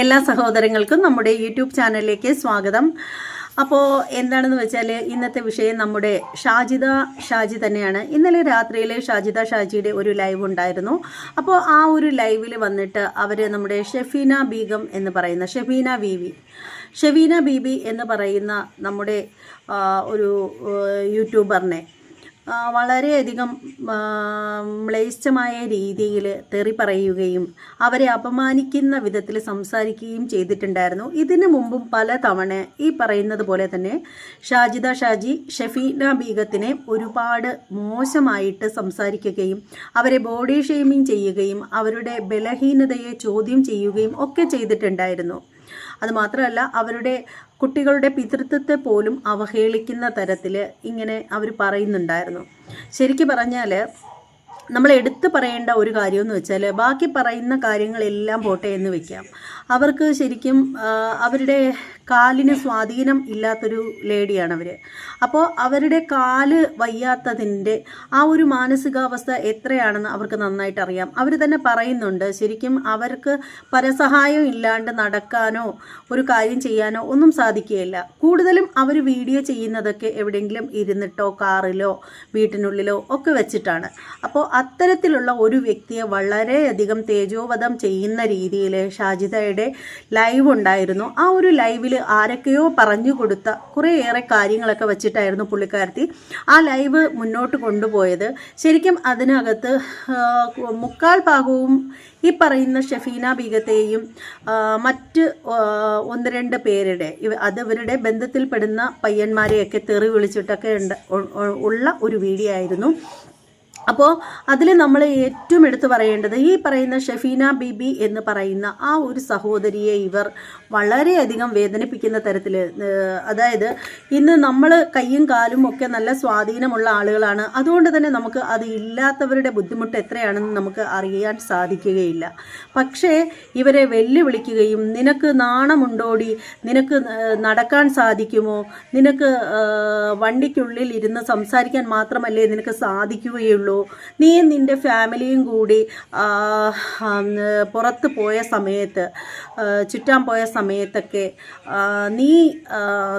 എല്ലാ സഹോദരങ്ങൾക്കും നമ്മുടെ യൂട്യൂബ് ചാനലിലേക്ക് സ്വാഗതം. അപ്പോൾ എന്താണെന്ന് വെച്ചാൽ ഇന്നത്തെ വിഷയം നമ്മുടെ ഷാജിദ ഷാജി തന്നെയാണ്. ഇന്നലെ രാത്രിയിൽ ഷാജിദ ഷാജിയുടെ ഒരു ലൈവ് ഉണ്ടായിരുന്നു. അപ്പോൾ ആ ഒരു ലൈവിൽ വന്നിട്ട് അവർ നമ്മുടെ ഷെഫീന ബീഗം എന്ന് പറയുന്ന ഷെഫീന ബീവി ഷെഫീന ബീബി എന്ന് പറയുന്ന നമ്മുടെ ഒരു യൂട്യൂബറിനെ വളരെയധികം മ്ലേച്ഛമായ രീതിയിൽ തെറി പറയുകയും അവരെ അപമാനിക്കുന്ന വിധത്തിൽ സംസാരിക്കുകയും ചെയ്തിട്ടുണ്ടായിരുന്നു. ഇതിനു മുമ്പും പല തവണ ഈ പറയുന്നത് പോലെ തന്നെ ഷാജിദ ഷാജി ഷഫീന ബീഗത്തിനെ ഒരുപാട് മോശമായിട്ട് സംസാരിക്കുകയും അവരെ ബോഡി ഷെയ്മിങ് ചെയ്യുകയും അവരുടെ ബലഹീനതയെ ചോദ്യം ചെയ്യുകയും ഒക്കെ ചെയ്തിട്ടുണ്ടായിരുന്നു. അതുമാത്രമല്ല അവരുടെ കുട്ടികളുടെ പിതൃത്വത്തെ പോലും അവഹേളിക്കുന്ന തരത്തിൽ ഇങ്ങനെ അവർ പറയുന്നുണ്ടായിരുന്നു. ശരിക്കും പറഞ്ഞാൽ നമ്മൾ എടുത്തു പറയേണ്ട ഒരു കാര്യമെന്ന് വെച്ചാൽ ബാക്കി പറയുന്ന കാര്യങ്ങളെല്ലാം പോട്ടെ എന്ന് വെക്കാം. അവർക്ക് ശരിക്കും അവരുടെ കാലിന് സ്വാധീനം ഇല്ലാത്തൊരു ലേഡിയാണ് അവർ അപ്പോൾ അവരുടെ കാൽ വയ്യാത്തതിന്റെ ആ ഒരു മാനസികാവസ്ഥ എത്രയാണെന്ന് അവർക്ക് നന്നായിട്ട് അറിയാം അവർ തന്നെ പറയുന്നുണ്ട് ശരിക്കും അവർക്ക് പരസഹായം ഇല്ലാണ്ട് നടക്കാനോ ഒരു കാര്യം ചെയ്യാനോ ഒന്നും സാധിക്കുകയില്ല. കൂടുതലും അവർ വീഡിയോ ചെയ്യുന്നതൊക്കെ എവിടെയെങ്കിലും ഇരുന്നിട്ടോ കാറിലോ വീട്ടിനുള്ളിലോ ഒക്കെ വെച്ചിട്ടാണ്. അപ്പോൾ അത്തരത്തിലുള്ള ഒരു വ്യക്തിയെ വളരെയധികം തേജോവധം ചെയ്യുന്ന രീതിയിൽ ഷാജിദയുടെ ലൈവ് ഉണ്ടായിരുന്നു. ആ ഒരു ലൈവിൽ ആരൊക്കെയോ പറഞ്ഞു കൊടുത്ത കുറേയേറെ കാര്യങ്ങളൊക്കെ വെച്ചിട്ടായിരുന്നു പുള്ളിക്കാരത്തി ആ ലൈവ് മുന്നോട്ട് കൊണ്ടുപോയത്. ശരിക്കും അതിനകത്ത് മുക്കാൽ ഭാഗവും ഈ പറയുന്ന ഷെഫീന ബീഗത്തെയും മറ്റ് ഒന്ന് രണ്ട് പേരുടെ അത് ഇവരുടെ ബന്ധത്തിൽപ്പെടുന്ന പയ്യന്മാരെയൊക്കെ തെറി വിളിച്ചിട്ടൊക്കെ ഉള്ള ഒരു വീഡിയോ ആയിരുന്നു. അപ്പോൾ അതിൽ നമ്മൾ ഏറ്റവും എടുത്തു പറയേണ്ടത് ഈ പറയുന്ന ഷെഫീന ബീബി എന്ന് പറയുന്ന ആ ഒരു സഹോദരിയെ ഇവർ വളരെയധികം വേദനിപ്പിക്കുന്ന തരത്തിൽ അതായത് ഇന്ന് നമ്മൾ കയ്യും കാലും ഒക്കെ നല്ല സ്വാധീനമുള്ള ആളുകളാണ്. അതുകൊണ്ട് തന്നെ നമുക്ക് അത് ഇല്ലാത്തവരുടെ ബുദ്ധിമുട്ട് എത്രയാണെന്ന് നമുക്ക് അറിയാൻ സാധിക്കുകയില്ല. പക്ഷേ ഇവരെ വെല്ലുവിളിക്കുകയും നിനക്ക് നാണമുണ്ടോടി? നിനക്ക് നടക്കാൻ സാധിക്കുമോ? നിനക്ക് വണ്ടിക്കുള്ളിൽ ഇരുന്ന് സംസാരിക്കാൻ മാത്രമല്ലേ നിനക്ക് സാധിക്കുകയുള്ളൂ? നീ നിന്റെ ഫാമിലിയും കൂടി പുറത്ത് പോയ സമയത്ത് ചുറ്റാൻ പോയ സമയത്തൊക്കെ നീ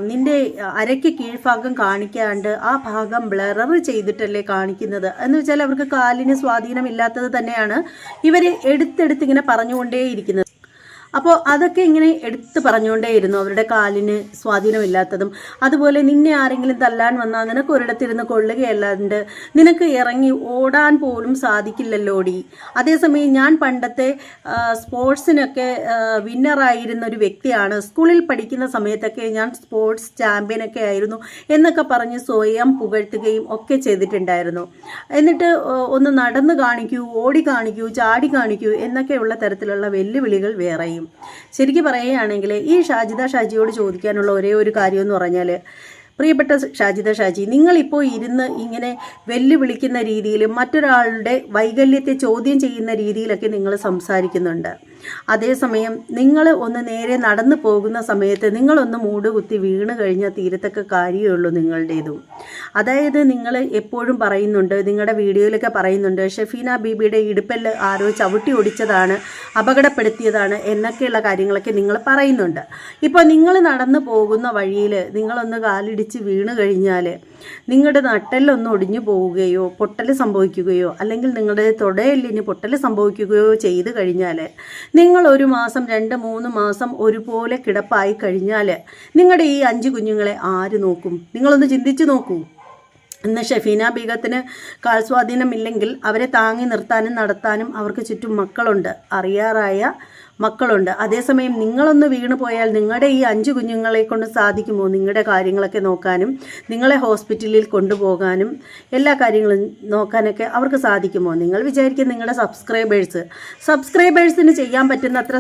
നിന്റെ അരയ്ക്ക് കീഴ്ഭാഗം കാണിക്കാണ്ട് ആ ഭാഗം ബ്ലറർ ചെയ്തിട്ടല്ലേ കാണിക്കുന്നത്. എന്ന് വെച്ചാൽ അവർക്ക് കാലിന് സ്വാധീനമില്ലാത്തത് തന്നെയാണ് ഇവർ എടുത്തെടുത്ത് ഇങ്ങനെ പറഞ്ഞുകൊണ്ടേയിരിക്കുന്നത്. അപ്പോൾ അതൊക്കെ ഇങ്ങനെ എടുത്ത് പറഞ്ഞുകൊണ്ടേയിരുന്നു. അവരുടെ കാലിന് സ്വാധീനമില്ലാത്തതും അതുപോലെ നിന്നെ ആരെങ്കിലും തല്ലാൻ വന്നാൽ നിനക്ക് ഒരിടത്തിരുന്ന് കൊള്ളുകയല്ലാണ്ട് നിനക്ക് ഇറങ്ങി ഓടാൻ പോലും സാധിക്കില്ലല്ലോടി. അതേസമയം ഞാൻ പണ്ടത്തെ സ്പോർട്സിനൊക്കെ വിന്നറായിരുന്ന ഒരു വ്യക്തിയാണ്. സ്കൂളിൽ പഠിക്കുന്ന സമയത്തൊക്കെ ഞാൻ സ്പോർട്സ് ചാമ്പ്യനൊക്കെ ആയിരുന്നു എന്നൊക്കെ പറഞ്ഞ് സ്വയം പുകഴ്ത്തുകയും ഒക്കെ ചെയ്തിട്ടുണ്ടായിരുന്നു. എന്നിട്ട് ഒന്ന് നടന്നു കാണിക്കൂ ഓടി കാണിക്കൂ ചാടി കാണിക്കൂ എന്നൊക്കെയുള്ള തരത്തിലുള്ള വെല്ലുവിളികൾ വേറെയും ശരിക്കും പറയുകയാണെങ്കിൽ ഈ ഷാജിദ ഷാജിയോട് ചോദിക്കാനുള്ള ഒരേ ഒരു കാര്യം എന്ന് പറഞ്ഞാൽ പ്രിയപ്പെട്ട ഷാജിദ ഷാജി നിങ്ങളിപ്പോൾ ഇരുന്ന് ഇങ്ങനെ വെല്ലുവിളിക്കുന്ന രീതിയിലും മറ്റൊരാളുടെ വൈകല്യത്തെ ചോദ്യം ചെയ്യുന്ന രീതിയിലൊക്കെ നിങ്ങൾ സംസാരിക്കുന്നുണ്ട്. അതേസമയം നിങ്ങൾ ഒന്ന് നേരെ നടന്നു പോകുന്ന സമയത്ത് നിങ്ങളൊന്ന് മൂടുകുത്തി വീണ് കഴിഞ്ഞാൽ തീരത്തക്ക കാര്യമുള്ളൂ നിങ്ങളുടേതും. അതായത് നിങ്ങൾ എപ്പോഴും പറയുന്നുണ്ട് നിങ്ങളുടെ വീഡിയോയിലൊക്കെ പറയുന്നുണ്ട് ഷെഫീന ബീബിയുടെ ഇടുപ്പൽ ആരോ ചവിട്ടി ഒടിച്ചതാണ് അപകടപ്പെടുത്തിയതാണ് എന്നൊക്കെയുള്ള കാര്യങ്ങളൊക്കെ നിങ്ങൾ പറയുന്നുണ്ട്. ഇപ്പോൾ നിങ്ങൾ നടന്നു പോകുന്ന വഴിയിൽ നിങ്ങളൊന്ന് കാലിടിച്ച് വീണ് കഴിഞ്ഞാൽ നിങ്ങളുടെ നട്ടെല്ലൊന്ന് ഒടിഞ്ഞു പോവുകയോ പൊട്ടൽ സംഭവിക്കുകയോ അല്ലെങ്കിൽ നിങ്ങളുടെ തൊടയെല്ലിന് പൊട്ടൽ സംഭവിക്കുകയോ ചെയ്തു കഴിഞ്ഞാൽ നിങ്ങൾ ഒരു മാസം രണ്ട് മൂന്ന് മാസം ഒരുപോലെ കിടപ്പായി കഴിഞ്ഞാൽ നിങ്ങളുടെ ഈ അഞ്ച് കുഞ്ഞുങ്ങളെ ആര് നോക്കും? നിങ്ങളൊന്ന് ചിന്തിച്ചു നോക്കൂ. ഇന്ന് ഷെഫീന ബീഗത്തിന് കാൽ സ്വാധീനമില്ലെങ്കിൽ അവരെ താങ്ങി നിർത്താനും നടത്താനും അവർക്ക് ചുറ്റും മക്കളുണ്ട്. അറിയാറായ മക്കളുണ്ട്. അതേസമയം നിങ്ങളൊന്ന് വീണു പോയാൽ നിങ്ങളുടെ ഈ അഞ്ച് കുഞ്ഞുങ്ങളെ കൊണ്ട് സാധിക്കുമോ? നിങ്ങളുടെ കാര്യങ്ങളൊക്കെ നോക്കാനും നിങ്ങളെ ഹോസ്പിറ്റലിൽ കൊണ്ടുപോകാനും എല്ലാ കാര്യങ്ങളും നോക്കാനൊക്കെ അവർക്ക് സാധിക്കുമോ? നിങ്ങൾ വിചാരിക്കും നിങ്ങളുടെ സബ്സ്ക്രൈബേഴ്സ്. സബ്സ്ക്രൈബേഴ്സിന് ചെയ്യാൻ പറ്റുന്നത്ര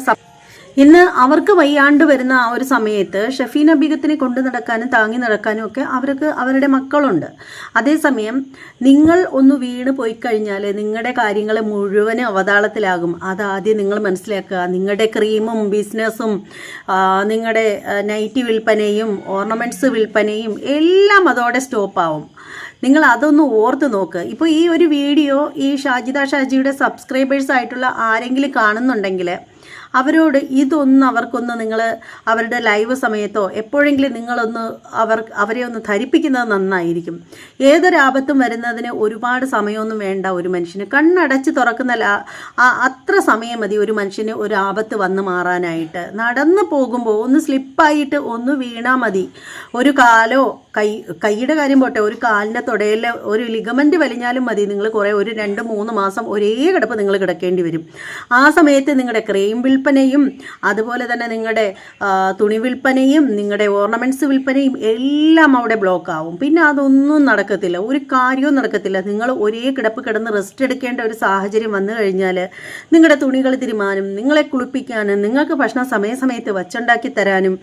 ഇന്ന് അവർക്ക് വയ്യാണ്ട് വരുന്ന ആ ഒരു സമയത്ത് ഷഫീന ബീഗത്തിനെ കൊണ്ടു നടക്കാനും താങ്ങി നടക്കാനും ഒക്കെ അവർക്ക് അവരുടെ മക്കളുണ്ട്. അതേസമയം നിങ്ങൾ ഒന്ന് വീണ് പോയി കഴിഞ്ഞാൽ നിങ്ങളുടെ കാര്യങ്ങൾ മുഴുവൻ അവതാളത്തിലാകും. അതാദ്യം നിങ്ങൾ മനസ്സിലാക്കുക. നിങ്ങളുടെ ക്രീമും ബിസിനസ്സും നിങ്ങളുടെ നൈറ്റി വിൽപ്പനയും ഓർണമെന്റ്സ് വിൽപ്പനയും എല്ലാം അതോടെ സ്റ്റോപ്പാവും. നിങ്ങൾ അതൊന്ന് ഓർത്ത് നോക്ക്. ഇപ്പോൾ ഈ ഒരു വീഡിയോ ഈ ഷാജിദ ഷാജിയുടെ സബ്സ്ക്രൈബേഴ്സ് ആയിട്ടുള്ള ആരെങ്കിലും കാണുന്നുണ്ടെങ്കിൽ അവരോട് ഇതൊന്ന് അവർക്കൊന്ന് നിങ്ങൾ അവരുടെ ലൈവ് സമയത്തോ എപ്പോഴെങ്കിലും നിങ്ങളൊന്ന് അവർ അവരെ ഒന്ന് ധരിപ്പിക്കുന്നത് നന്നായിരിക്കും. ഏതൊരാപത്തും വരുന്നതിന് ഒരുപാട് സമയമൊന്നും വേണ്ട ഒരു മനുഷ്യന്. കണ്ണടച്ച് തുറക്കുന്ന അത്ര സമയം മതി ഒരു മനുഷ്യന് ഒരു ആപത്ത് വന്നു മാറാനായിട്ട്. നടന്നു പോകുമ്പോൾ ഒന്ന് സ്ലിപ്പായിട്ട് ഒന്ന് വീണാൽ മതി. ഒരു കാലോ കൈ കൈയുടെ കാര്യം പോട്ടെ ഒരു കാലിന്റെ തുടയിൽ ഒരു ലിഗമെന്റ് വലിഞ്ഞാലും മതി. നിങ്ങൾ കുറേ ഒരു രണ്ട് മൂന്ന് മാസം ഒരേ കിടപ്പ് നിങ്ങൾ കിടക്കേണ്ടി വരും. ആ സമയത്ത് നിങ്ങളുടെ ക്രീം വിൽപ്പനയും അതുപോലെ തന്നെ നിങ്ങളുടെ തുണി വിൽപ്പനയും നിങ്ങളുടെ ഓർണമെന്റ്സ് വിൽപ്പനയും എല്ലാം അവിടെ ബ്ലോക്ക് ആവും. പിന്നെ അതൊന്നും നടക്കത്തില്ല. ഒരു കാര്യവും നടക്കത്തില്ല. നിങ്ങൾ ഒരേ കിടപ്പ് കിടന്ന് റെസ്റ്റ് എടുക്കേണ്ട ഒരു സാഹചര്യം വന്നു കഴിഞ്ഞാൽ നിങ്ങളുടെ തുണികൾ തിരുമാനും നിങ്ങളെ കുളിപ്പിക്കാനും നിങ്ങൾക്ക് ഭക്ഷണം സമയസമയത്ത് വച്ചുണ്ടാക്കി തരാനും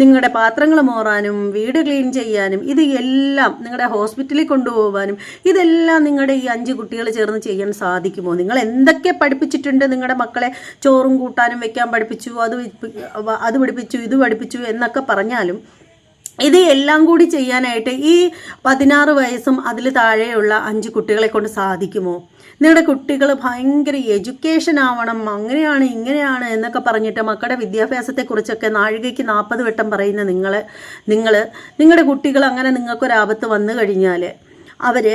നിങ്ങളുടെ പാത്രങ്ങൾ മോറാനും വീട് ക്ലീൻ ചെയ്യാനും ഇത് എല്ലാം നിങ്ങളുടെ ഹോസ്പിറ്റലിൽ കൊണ്ടുപോകാനും ഇതെല്ലാം നിങ്ങളുടെ ഈ അഞ്ച് കുട്ടികൾ ചേർന്ന് ചെയ്യാൻ സാധിക്കുമോ? നിങ്ങൾ എന്തൊക്കെ പഠിപ്പിച്ചിട്ടുണ്ട് നിങ്ങളുടെ മക്കളെ? ചോറും കൂട്ടാനും വെക്കാൻ പഠിപ്പിച്ചു അത് അത് പഠിപ്പിച്ചു ഇത് പഠിപ്പിച്ചു എന്നൊക്കെ പറഞ്ഞാലും ഇത് എല്ലാം കൂടി ചെയ്യാനായിട്ട് ഈ പതിനാറ് വയസ്സും അതിൽ താഴെയുള്ള അഞ്ച് കുട്ടികളെ കൊണ്ട് സാധിക്കുമോ? നിങ്ങളുടെ കുട്ടികൾ ഭയങ്കര എഡ്യൂക്കേഷൻ ആവണം അങ്ങനെയാണ് ഇങ്ങനെയാണ് എന്നൊക്കെ പറഞ്ഞിട്ട് മക്കളുടെ വിദ്യാഭ്യാസത്തെക്കുറിച്ചൊക്കെ നാഴികയ്ക്ക് നാൽപ്പത് വട്ടം പറയുന്ന നിങ്ങൾ നിങ്ങൾ നിങ്ങളുടെ കുട്ടികൾ അങ്ങനെ നിങ്ങൾക്കൊരാപത്ത് വന്നു കഴിഞ്ഞാൽ അവർ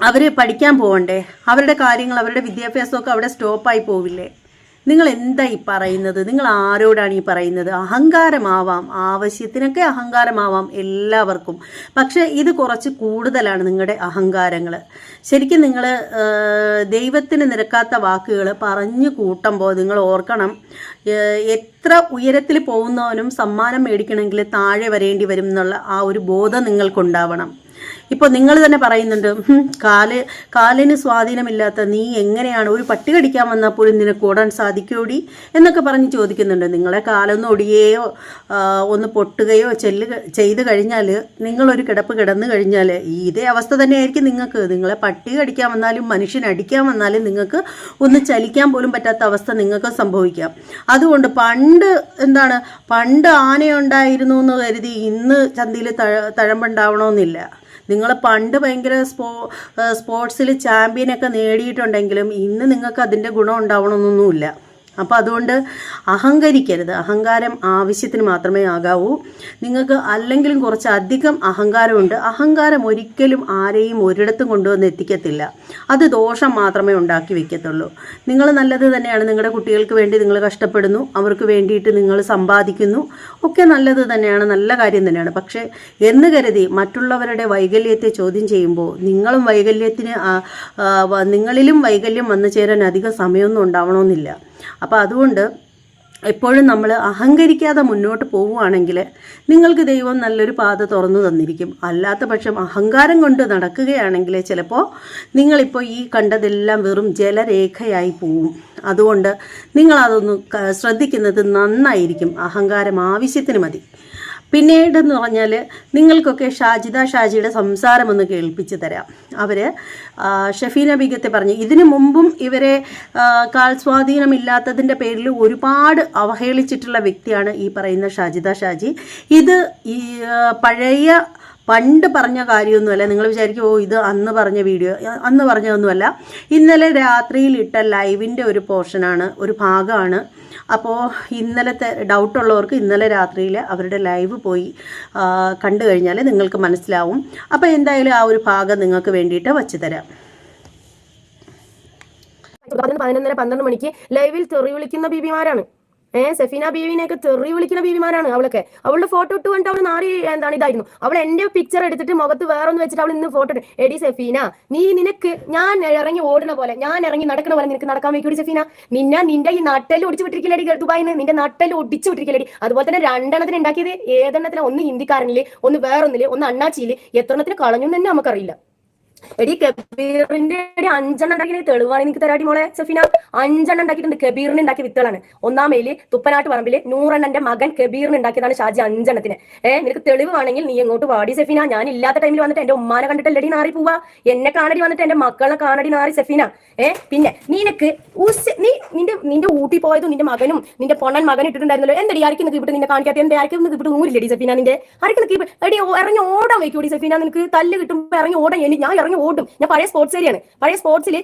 അവർ പഠിക്കാൻ പോകണ്ടേ അവരുടെ കാര്യങ്ങൾ അവരുടെ വിദ്യാഭ്യാസമൊക്കെ അവിടെ സ്റ്റോപ്പായി പോവില്ലേ? നിങ്ങൾ എന്താ ഈ പറയുന്നത്? നിങ്ങൾ ആരോടാണ് ഈ പറയുന്നത്? അഹങ്കാരമാവാം ആവശ്യത്തിനൊക്കെ അഹങ്കാരമാവാം എല്ലാവർക്കും. പക്ഷേ ഇത് കുറച്ച് കൂടുതലാണ് നിങ്ങളുടെ അഹങ്കാരങ്ങൾ ശരിക്കും നിങ്ങൾ ദൈവത്തിന് നിരക്കാത്ത വാക്കുകൾ പറഞ്ഞു കൂട്ടുമ്പോൾ നിങ്ങൾ ഓർക്കണം എത്ര ഉയരത്തിൽ പോകുന്നവനും സമ്മാനം മേടിക്കണമെങ്കിൽ താഴെ വരേണ്ടി വരും എന്നുള്ള ആ ഒരു ബോധം നിങ്ങൾക്കുണ്ടാവണം. ഇപ്പോൾ നിങ്ങൾ തന്നെ പറയുന്നുണ്ട് "ഹും, കാൽ കാലിന് സ്വാധീനമില്ലാത്ത നീ എങ്ങനെയാണ്? ഒരു പട്ടി കടിക്കാൻ വന്നാൽ പോലും നിനക്ക് ഓടാൻ സാധിക്കൂടി എന്നൊക്കെ പറഞ്ഞ് ചോദിക്കുന്നുണ്ട്. നിങ്ങളെ കാലൊന്ന് ഒടിയുകയോ ഒന്ന് പൊട്ടുകയോ ചെല്ല് ചെയ്ത് കഴിഞ്ഞാൽ നിങ്ങളൊരു കിടപ്പ് കിടന്നു കഴിഞ്ഞാൽ ഇതേ അവസ്ഥ തന്നെയായിരിക്കും നിങ്ങൾക്ക്. നിങ്ങളെ പട്ടി കടിക്കാൻ വന്നാലും മനുഷ്യൻ അടിക്കാൻ വന്നാലും നിങ്ങൾക്ക് ഒന്ന് ചലിക്കാൻ പോലും പറ്റാത്ത അവസ്ഥ നിങ്ങൾക്ക് സംഭവിക്കാം. അതുകൊണ്ട് പണ്ട് എന്താണ് പണ്ട് ആനയുണ്ടായിരുന്നു എന്ന് കരുതി ഇന്ന് ചന്തയിൽ തഴ തഴമ്പുണ്ടാവണമെന്നില്ല. നിങ്ങൾ പണ്ട് ഭയങ്കര സ്പോ സ്പോർട്സിൽ ചാമ്പ്യനൊക്കെ നേടിയിട്ടുണ്ടെങ്കിലും ഇന്ന് നിങ്ങൾക്ക് അതിന്റെ ഗുണം ഉണ്ടാവണമെന്നൊന്നുമില്ല അപ്പോൾ അതുകൊണ്ട് അഹങ്കരിക്കരുത്. അഹങ്കാരം ആവശ്യത്തിന് മാത്രമേ ആകാവൂ. നിങ്ങൾക്ക് അല്ലെങ്കിലും കുറച്ച് അധികം അഹങ്കാരമുണ്ട്. അഹങ്കാരം ഒരിക്കലും ആരെയും ഒരിടത്തും കൊണ്ടുവന്ന് എത്തിക്കത്തില്ല. അത് ദോഷം മാത്രമേ ഉണ്ടാക്കി വെക്കത്തുള്ളൂ. നിങ്ങൾ നല്ലത് തന്നെയാണ്. നിങ്ങളുടെ കുട്ടികൾക്ക് വേണ്ടി നിങ്ങൾ കഷ്ടപ്പെടുന്നു. അവർക്ക് വേണ്ടിയിട്ട് നിങ്ങൾ സമ്പാദിക്കുന്നു. ഒക്കെ നല്ലത് തന്നെയാണ്. നല്ല കാര്യം തന്നെയാണ്. പക്ഷേ എന്ന് കരുതി മറ്റുള്ളവരുടെ വൈകല്യത്തെ ചോദ്യം ചെയ്യുമ്പോൾ നിങ്ങളും വൈകല്യത്തിന് നിങ്ങളിലും വൈകല്യം വന്നു ചേരാൻ അധികം സമയമൊന്നും ഉണ്ടാവണമെന്നില്ല. അപ്പോൾ അതുകൊണ്ട് എപ്പോഴും നമ്മൾ അഹങ്കരിക്കാതെ മുന്നോട്ട് പോവുകയാണെങ്കിൽ നിങ്ങൾക്ക് ദൈവം നല്ലൊരു പാത തുറന്നു തന്നിരിക്കും. അല്ലാത്ത പക്ഷം അഹങ്കാരം കൊണ്ട് നടക്കുകയാണെങ്കിൽ ചിലപ്പോൾ നിങ്ങളിപ്പോൾ ഈ കണ്ടതെല്ലാം വെറും ജലരേഖയായി പോവും. അതുകൊണ്ട് നിങ്ങളതൊന്ന് ശ്രദ്ധിക്കുന്നത് നന്നായിരിക്കും. അഹങ്കാരം ആവശ്യത്തിന് മതി. പിന്നീടെന്ന് പറഞ്ഞാൽ നിങ്ങൾക്കൊക്കെ ഷാജിദ ഷാജിയുടെ സംസാരം ഒന്ന് കേൾപ്പിച്ചു തരാം. അവർ ഷഫീന ബീഗത്തെ പറഞ്ഞു ഇതിനു മുമ്പും ഇവരെ കാൽ സ്വാധീനമില്ലാത്തതിന്റെ പേരിൽ ഒരുപാട് അവഹേളിച്ചിട്ടുള്ള വ്യക്തിയാണ് ഈ പറയുന്ന ഷാജിദ ഷാജി. ഇത് ഈ പഴയ പണ്ട് പറഞ്ഞ കാര്യമൊന്നുമല്ല. നിങ്ങൾ വിചാരിക്കും ഓ ഇത് അന്ന് പറഞ്ഞ വീഡിയോ അന്ന് പറഞ്ഞതൊന്നുമല്ല. ഇന്നലെ രാത്രിയിൽ ഇട്ട ലൈവിന്റെ ഒരു പോർഷനാണ് ഒരു ഭാഗമാണ്. അപ്പോൾ ഇന്നലത്തെ ഡൗട്ടുള്ളവർക്ക് ഇന്നലെ രാത്രിയിൽ അവരുടെ ലൈവ് പോയി കണ്ടു കഴിഞ്ഞാൽ നിങ്ങൾക്ക് മനസ്സിലാവും. അപ്പോൾ എന്തായാലും ആ ഒരു ഭാഗം നിങ്ങൾക്ക് വേണ്ടിയിട്ട് വച്ചു തരാം. പതിനൊന്ന് പതിനൊന്നര പന്ത്രണ്ട് മണിക്ക് ലൈവിൽ തെറി വിളിക്കുന്ന ബീബിമാരാണ് ഏഹ് സെഫീന ബീവിനെയൊക്കെ തെറി വിളിക്കുന്ന ബീവിമാരാണ് അവളൊക്കെ. അവളുടെ ഫോട്ടോ ഇട്ട് കണ്ടിട്ട് അവൾ നാറി എന്താണ് ഇതായിരുന്നു. അവൾ എന്റെ പിക്ചർ എടുത്തിട്ട് മുഖത്ത് വേറൊന്ന് വെച്ചിട്ട് അവൾ ഇന്ന് ഫോട്ടോ എടി സെഫീന നീ നിനക്ക് ഞാൻ ഇറങ്ങി ഓടുന്ന പോലെ ഞാൻ ഇറങ്ങി നടക്കണ പോലെ നിനക്ക് നടക്കാൻ വയ്ക്കൂടി സെഫീന. നിന്നെ നിന്റെ ഈ നട്ടൽ ഒടിച്ചു വിട്ടിരിക്കലടി ദുബായിന്ന്? നിന്റെ നട്ടൽ ഒടിച്ചു വിട്ടിരിക്കലടി അതുപോലെ തന്നെ രണ്ടെണ്ണത്തിന് ഉണ്ടാക്കിയത് ഏതെണ്ണത്തിന് ഒന്ന് ഹിന്ദിക്കാരനിൽ ഒന്ന് വേറൊന്നിൽ ഒന്ന് അണ്ണാച്ചിയിൽ. എത്രണ്ണത്തിന് കളഞ്ഞു തന്നെ നമുക്കറിയില്ല. എടി കബീറിന്റെ എടി അഞ്ചെണ്ണം ഉണ്ടാക്കിയ തെളിവാണ് എനിക്ക് തരാട്ടി മോളെ സഫിന. അഞ്ചെണ്ണം ഉണ്ടാക്കിയിട്ടുണ്ട്. കബീറിന് ഉണ്ടാക്കിയ വിത്തുകളാണ് ഒന്നാം മേൽ തുപ്പനാട്ട് പറമ്പിൽ നൂറെണ്ണന്റെ മകൻ കബീറിന് ഉണ്ടാക്കിയതാണ് ഷാജി അഞ്ചെണ്ണത്തിന്. ഏഹ് നിനക്ക് തെളിവ് വേണമെങ്കിൽ നീ എങ്ങോട്ട് വാടി സഫീന? ഞാൻ ഇല്ലാത്ത ടൈമിൽ വന്നിട്ട് എന്റെ ഉമ്മാനെ കണ്ടിട്ടല്ലടി നാറി പോവാ? എന്നെ കാണടി വന്നിട്ട് എന്റെ മക്കളെ കാണടി നാറി സഫീന. ഏഹ് പിന്നെ നിനക്ക് നീ നിന്റെ നിന്റെ ഊട്ടി പോയതും നിന്റെ മകനും നിന്റെ പൊണ്ണൻ മകൻ ഇട്ടിട്ടുണ്ടായിരുന്നല്ലോ. എന്തടി ആർക്കും നിനക്ക് ഇവിടെ നിന്നെ കാണിക്കാത്ത? എന്റെ ആർക്കും നിനക്ക് ഇവിടെ ഊരില്ലടി സഫീന നിന്റെ? ആർക്കും നിനക്ക് എടി ഇറങ്ങി ഓടാൻ വയ്ക്കൂടി സഫീന. നിനക്ക് തല്ല് കിട്ടുമ്പോ ഇറങ്ങി ഓടാൻ ഞാൻ ഇറങ്ങി പറഞ്ഞ് ഓടും ഞാൻ പഴയ സ്പോർട്സ് ഏരിയാണ് പഴയ സ്പോർട്സിൽ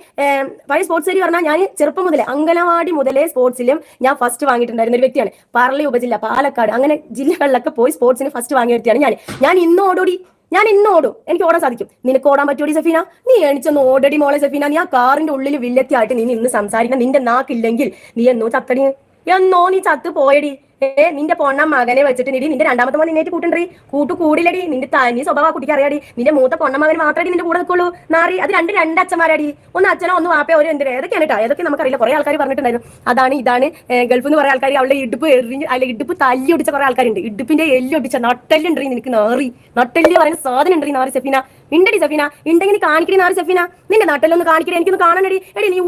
പഴയ സ്പോർട്സ് ഏരിയ പറഞ്ഞാൽ ഞാൻ ചെറുപ്പം മുതലേ അംഗനവാടി മുതലേ സ്പോർട്സിലും ഞാൻ ഫസ്റ്റ് വാങ്ങിയിട്ടുണ്ടായിരുന്ന ഒരു വ്യക്തിയാണ്. പാർലി ഉപജില്ല പാലക്കാട് അങ്ങനെ ജില്ലകളിലൊക്കെ പോയി സ്പോർട്സിന് ഫസ്റ്റ് വാങ്ങിയ വ്യക്തിയാണ് ഞാൻ ഞാൻ ഇന്ന് ഓടോടി. ഞാൻ ഇന്ന് ഓടും. എനിക്ക് ഓടാൻ സാധിക്കും. നിനക്ക് ഓടാൻ പറ്റൂടി സഫീന? നീ എണിച്ചൊന്ന് ഓടടി മോളെ സഫീന. നീ ആ കാറിന്റെ ഉള്ളിൽ വില്ലത്തിയായിട്ട് നീ ഇന്ന് സംസാരിക്കണം. നിന്റെ നാക്കില്ലെങ്കിൽ നീ എന്നോ ചത്തടി എന്നോ നീ ചത്ത് പോയടി. ഏ നിന്റെ പൊണ്ണ മകനെ വെച്ചിട്ട് നീ നിന്റെ രണ്ടാമത്തെ മോൻ നിന്നേറ്റ് കൂട്ടണ്ടേ കൂട്ടു കൂടില്ലടി നിന്റെ തനി സ്വഭാവ കുട്ടിക്ക് അറിയാടി. നിന്റെ മൂത്ത പൊണ്ണ മകൻ മാത്രമേ നിന്റെ കൂടെ നിൽക്കുള്ളൂ. നാറി അത് രണ്ട് രണ്ട് അച്ഛന്മാരടി. ഒന്ന് അച്ഛനോ ഒന്ന് വാപ്പയോ ഒരു എന്തിനാ? ഏതൊക്കെയാണ് കേട്ടോ ഏതൊക്കെ നമുക്കറിയില്ല. കുറെ ആൾക്കാർ പറഞ്ഞിട്ടുണ്ടായിരുന്നു. അതാണ് ഇതാണ് ഗൾഫ് നിന്ന് കുറെ ആൾക്കാർ അവളുടെ ഇടുപ്പ് എറിഞ്ഞ് അല്ലെ ഇടുപ്പ് തല്ലി ഒടിച്ച കുറെ ആൾക്കാരുണ്ട്. ഇടുപ്പിന്റെ എല്ലി ഒടിച്ച നട്ടെല്ലുണ്ട് നിനക്ക് നാറി. നട്ടെല്ലി പറയുന്ന സാധനം ഉണ്ടറി നാറി സഫീന. ഉണ്ടടി സഫീന. ഉണ്ടെങ്കിൽ നീ നാറി സഫീന. നിന്റെ നട്ടെല്ലൊന്ന് കാണിക്കടി. എനിക്കൊന്ന് കാണണടി എടി നീ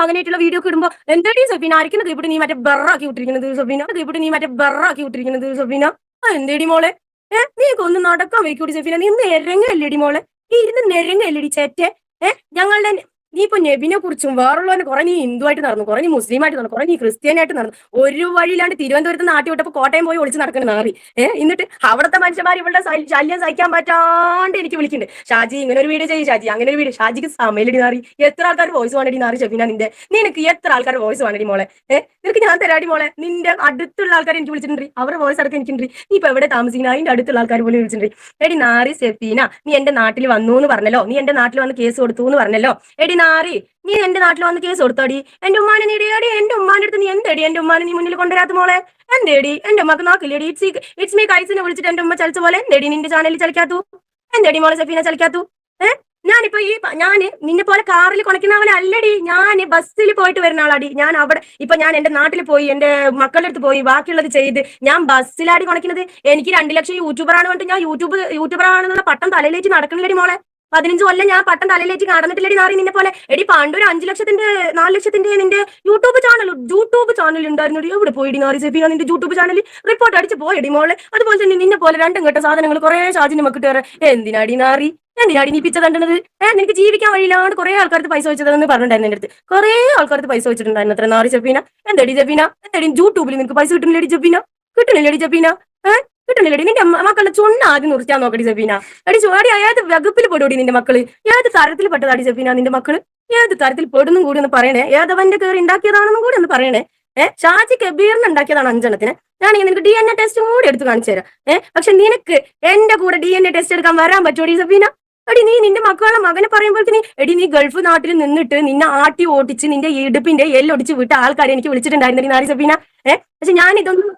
മകനായിട്ടുള്ള വീഡിയോ ഒക്കെ ഇടുമ്പോ എന്തടി സഫീന? ആയിരിക്കും കീപ്പിട്ട് നീ മറ്റേ ബെറാക്കി വിട്ടിരിക്കുന്നത് സഫീന? കീപ്പിട്ട് നീ മറ്റേ ബെറാക്കി വിട്ടിരിക്കുന്നത് സഫീന? ആ, എന്തേടി മോളെ? ഏ നീ ഒന്ന് നടക്കാൻ വെക്കൂടി സഫീന. നീ നെരങ്ങല്ലടി മോളെ? നീ ഇരുന്ന് നെരങ്ങല്ലടി ചേറ്റെ ഏഹ് ഞങ്ങളുടെ നീ ഇപ്പൊ നബിനെ കുറിച്ചും വേറുള്ളവനെ കുറെ നീ ഹിന്ദുവായിട്ട് നടന്നു കുറെ നീ മുസ്ലിം ആയിട്ട് നടന്നു കുറെ നീ ക്രിസ്ത്യാനായിട്ട് നടന്നു. ഒരു വഴിയിലാണ്ട് തിരുവനന്തപുരത്ത് നാട്ടി വിട്ടപ്പോ കോട്ടയം പോയി ഒളിച്ച് നടക്കുന്ന നാറി. ഏഹ് എന്നിട്ട് അവിടുത്തെ മനുഷ്യന്മാർ ഇവളുടെ ശൽ- ശല്യം സഹിക്കാൻ പറ്റാണ്ട് എനിക്ക് വിളിക്കുന്നുണ്ട്. ഷാജി ഇങ്ങനെ ഒരു വീഡിയോ ചെയ്യും ഷാജി അങ്ങനെ ഒരു വീഡിയോ ഷാജിക്ക് സമയലടി നാറി. എത്ര ആൾക്കാർ വോയിസ് വേണ്ടി നാറി ഷെഫീന നിന്റെ? നിനക്ക് എത്ര ആൾക്കാർ വോയിസ് വേണ്ടി മോളെ? ഏഹ് നിനക്ക് ഞാൻ തരാടി മോളെ? നിന്റെ അടുത്തുള്ള ആൾക്കാർ എനിക്ക് വിളിച്ചിട്ടുണ്ട് അവരുടെ വോയിസ് അടക്കം എനിക്കുണ്ട് നീ ഇപ്പൊ എവിടെ താമസിക്കുന്ന അതിന്റെ അടുത്തുള്ള ആൾക്കാർ പോലും വിളിച്ചിട്ടുണ്ട് എടി നാറി സെഫീന നീ എന്റെ നാട്ടിൽ വന്നു എന്ന് പറഞ്ഞല്ലോ. നീ എന്റെ നാട്ടിൽ വന്ന് കേസ് കൊടുത്തു എന്ന് പറഞ്ഞല്ലോ. എടി നാറി നീ എന്റെ നാട്ടിൽ വന്ന് കേസ് കൊടുത്തടി. എന്റെ ഉമ്മാനെ നീടിയാടി എന്റെ ഉമ്മാന്റെ അടുത്ത് നീ എന്തേടി? എന്റെ ഉമ്മാനെ നീ മുന്നിൽ കൊണ്ടുവരാത്ത മോളെ? എന്തേടി? എന്റെ ഉമ്മക്ക് നോക്കില്ലേടി? ഇറ്റ്സ് ഇറ്റ്സ് മീ കൈസിനെ വിളിച്ചിട്ട് എന്റെ ഉമ്മ ചലിച്ച പോലെ എന്തേടി നിന്റെ ചാനലിൽ ചലിക്കാത്തു? എന്തേടി മോളെ സഫീനെ ചലിക്കാത്തു? ഏ? ഞാനിപ്പോ ഈ ഞാൻ നിന്നെ പോലെ കാറിൽ കൊണക്കുന്നവനെ അല്ലടി. ഞാൻ ബസ്സിൽ പോയിട്ട് വരുന്ന ആളാടി. ഞാൻ അവിടെ ഇപ്പൊ ഞാൻ എന്റെ നാട്ടിൽ പോയി എന്റെ മക്കളുടെ അടുത്ത് പോയി ബാക്കിയുള്ളത് ചെയ്ത് ഞാൻ ബസ്സിലാടി കൊണക്കുന്നത്. എനിക്ക് രണ്ടു ലക്ഷം യൂട്യൂബറാണ് പറഞ്ഞിട്ട് ഞാൻ യൂട്യൂബ് യൂട്യൂബറാണെന്നുള്ള പട്ടം തലയിലേക്ക് നടക്കണില്ലടി മോളെ. പതിനഞ്ച് കൊല്ലം ഞാൻ പട്ടം തലയിലേക്ക് നടന്നിട്ടില്ലടി നാറി നിന്നെ പോലെ. എടി പണ്ട് ഒരു അഞ്ചു ലക്ഷത്തിന്റെ നാല് ലക്ഷത്തിന്റെ നിന്റെ യൂട്യൂബ് ചാനൽ യൂട്യൂബ് ചാനൽ ഉണ്ടായിരുന്നു എവിടെ പോയിടി നാറി സെഫിയ നിന്റെ യൂട്യൂബ് ചാനൽ റിപ്പോർട്ട് അടിച്ച് പോയടി മോളെ. അതുപോലെ തന്നെ നിന്നെ പോലെ രണ്ടും കെട്ട സാധനങ്ങൾ കുറെ ഷാജിന് മക്കിട്ട് വരാം എന്തിനാടി നാറി? എന്തിനാടി നീ പിച്ച തണ്ടത് ഏഹ് നിനക്ക് ജീവിക്കാൻ വഴിയില്ലാണ്ട് കുറെ ആൾക്കാർക്ക് പൈസ വെച്ചതെന്ന് പറഞ്ഞിട്ടുണ്ടായിരുന്നു എന്റെ അടുത്ത്. കുറെ ആൾക്കാർക്ക് പൈസ വെച്ചിട്ടുണ്ടായിരുന്നു അത്ര നാറി ജബീന എന്തടി ജബീന എന്തടി? യൂട്യൂബിൽ നിനക്ക് പൈസ കിട്ടുന്നില്ലടി ജബീന കിട്ടുന്നില്ലടി ജബീന ഏഹ് കിട്ടുന്നില്ലടി. നിന്റെ മക്കളുടെ ചുണ്ണ ആദ്യം നിർത്താൻ നോക്കടി ജബീന എടി ചോടി ഏത് വകുപ്പിൽ പെടുകൂടി നിന്റെ മക്കൾ? ഏത് തരത്തിൽ പെട്ടതാടി സഫീന നിന്റെ മക്കൾ? ഏത് തരത്തിൽ പെടുന്നും കൂടി ഒന്ന് പറയണേ. ഏതവന്റെ കയറി ഉണ്ടാക്കിയതാണെന്നും കൂടി ഒന്ന് പറയണേ. ഏഹ് ഷാജി കബീറിന് ഉണ്ടാക്കിയതാണ് അഞ്ചെണ്ണത്തിന്. ഞാനെങ്കിൽ നിനക്ക് ഡി എൻ എ ടെസ്റ്റ് കൂടി എടുത്ത് കാണിച്ചു തരാം. ഏഹ് പക്ഷെ നിനക്ക് എന്റെ കൂടെ ഡി എൻ എ ടെസ്റ്റ് എടുക്കാൻ വരാൻ പറ്റുമോ സഫീന എടി നീ നിന്റെ മക്കളെ മകനെ പറയുമ്പോഴേക്ക് നീ എടി നീ ഗൾഫ് നാട്ടിൽ നിന്നിട്ട് നിന്നെ ആട്ടി ഓടിച്ച് നിന്റെ ഇടുപ്പിന്റെ എല്ലൊടിച്ച് വിട്ട ആൾക്കാരെ എനിക്ക് വിളിച്ചിട്ടുണ്ടായിരുന്നു നാരി സഫീന ഏഹ് പക്ഷെ ഞാൻ ഇതൊന്നും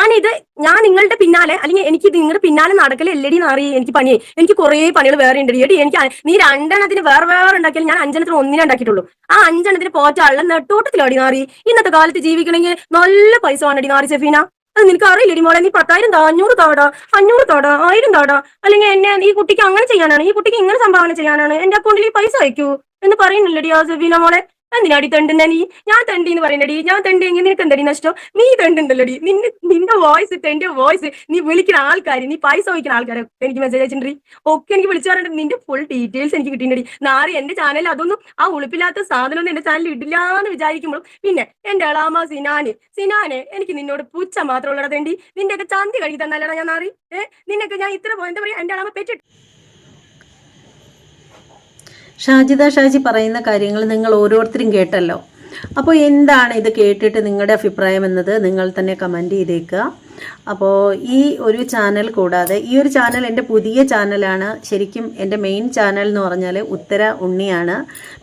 ഞാനിത് ഞാൻ നിങ്ങളുടെ പിന്നാലെ അല്ലെങ്കിൽ എനിക്ക് നിങ്ങളുടെ പിന്നാലെ നടക്കലല്ലടി നാറി എനിക്ക് പണി എനിക്ക് കുറേ പണികൾ വേറെ ഉണ്ട് എടി എനിക്ക് നീ രണ്ടെണ്ണത്തിന് വേറെ വേറെ ഉണ്ടാക്കിയാൽ ഞാൻ അഞ്ചെണ്ണത്തിന് ഒന്നിനെ ഉണ്ടാക്കിയിട്ടുള്ളൂ. ആ അഞ്ചെണ്ണത്തിന് പോറ്റ അള്ള നെട്ടോട്ടത്തിലടി നാറി ഇന്നത്തെ കാലത്ത് ജീവിക്കണമെങ്കിൽ നല്ല പൈസ വേണടി നാറി സഫീന. അത് നിനക്ക് അറിയില്ലടി മോളെ നീ പത്തായിരം താ അഞ്ഞൂറ് താടാ അഞ്ഞൂറ് താടാ ആയിരം താടാ. അല്ലെങ്കിൽ എന്നെ ഈ കുട്ടിക്ക് അങ്ങനെ ചെയ്യാനാണ് ഈ കുട്ടിക്ക് ഇങ്ങനെ സംഭാവന ചെയ്യാനാണ് എന്റെ അക്കൗണ്ടിൽ ഈ പൈസ അയക്കൂ എന്ന് പറയുന്നില്ലടി ആ സഫീന മോളെ. എന്തിനാടി തെണ്ടുന്ന നീ? ഞാൻ തണ്ടി എന്ന് പറയുന്നടി ഞാൻ തണ്ടി എങ്ങനെ? നിനക്ക് എന്തടി നഷ്ടം? നീ തെണ്ടുണ്ടല്ലോടി. നിന്റെ നിന്റെ വോയിസ് തന്റെ വോയിസ് നീ വിളിക്കുന്ന ആൾക്കാർ നീ പൈസ വഹിക്കുന്ന ആൾക്കാരെ എനിക്ക് മെസ്സേജ് അയച്ചിട്ടുണ്ട് ഒക്കെ എനിക്ക് വിളിച്ചു പറഞ്ഞിട്ട് നിന്റെ ഫുൾ ഡീറ്റെയിൽസ് എനിക്ക് കിട്ടിയിട്ടുണ്ട് നാറി എന്റെ ചാനലിൽ അതൊന്നും ആ ഉളുപ്പില്ലാത്ത സാധനമൊന്നും എന്റെ ചാനലിൽ ഇടില്ല എന്ന് പിന്നെ എന്റെ അളാമ സിനാന് സിനാനെ എനിക്ക് നിന്നോട് പുച്ച മാത്രമുള്ളടാ തേണ്ടി. നിന്റെ ഒക്കെ ചന്തി കഴുകി തന്നല്ലടാ ഞാൻ നാറി. ഏഹ് നിന്നൊക്കെ ഞാൻ ഇത്ര എന്താ പറയാ എന്റെ അളാമ പെറ്റിട്ട്. ഷാജിദ ഷാജി പറയുന്ന കാര്യങ്ങൾ നിങ്ങൾ ഓരോരുത്തരും കേട്ടല്ലോ. അപ്പോൾ എന്താണ് ഇത് കേട്ടിട്ട് നിങ്ങളുടെ അഭിപ്രായം എന്നത് നിങ്ങൾ തന്നെ കമന്റ് ചെയ്തേക്കുക. അപ്പോൾ ഈ ഒരു ചാനൽ കൂടാതെ ഈ ഒരു ചാനൽ എന്റെ പുതിയ ചാനലാണ് ശരിക്കും എന്റെ മെയിൻ ചാനൽ എന്ന് പറഞ്ഞാൽ ഉത്തര ഉണ്ണിയാണ്.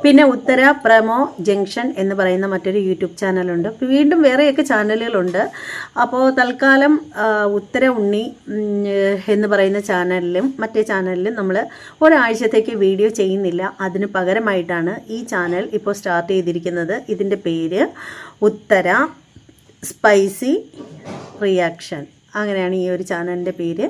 പിന്നെ ഉത്തര പ്രമോ ജംഗ്ഷൻ എന്ന് പറയുന്ന മറ്റൊരു യൂട്യൂബ് ചാനലുണ്ട് വീണ്ടും വേറെയൊക്കെ ചാനലുകളുണ്ട് അപ്പോൾ തൽക്കാലം ഉത്തര ഉണ്ണി എന്ന് പറയുന്ന ചാനലിലും മറ്റേ ചാനലിലും നമ്മൾ ഒരാഴ്ചത്തേക്ക് വീഡിയോ ചെയ്യുന്നില്ല. അതിന് പകരമായിട്ടാണ് ഈ ചാനൽ ഇപ്പോൾ സ്റ്റാർട്ട് ചെയ്തിരിക്കുന്നത്. ഇതിന്റെ പേര് ഉത്തര സ്പൈസി റിയാക്ഷൻ. അങ്ങനെയാണ് ഈ ഒരു ചാനലിന്റെ പേര്.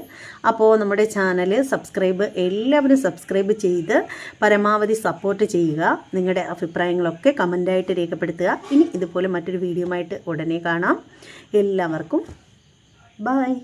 അപ്പോൾ നമ്മുടെ ചാനൽ സബ്സ്ക്രൈബ് എല്ലാവരും സബ്സ്ക്രൈബ് ചെയ്ത് പരമാവധി സപ്പോർട്ട് ചെയ്യുക. നിങ്ങളുടെ അഭിപ്രായങ്ങളൊക്കെ കമന്റായിട്ട് രേഖപ്പെടുത്തുക. ഇനി ഇതുപോലെ മറ്റൊരു വീഡിയോ ആയിട്ട് ഉടനെ കാണാം. എല്ലാവർക്കും ബായ്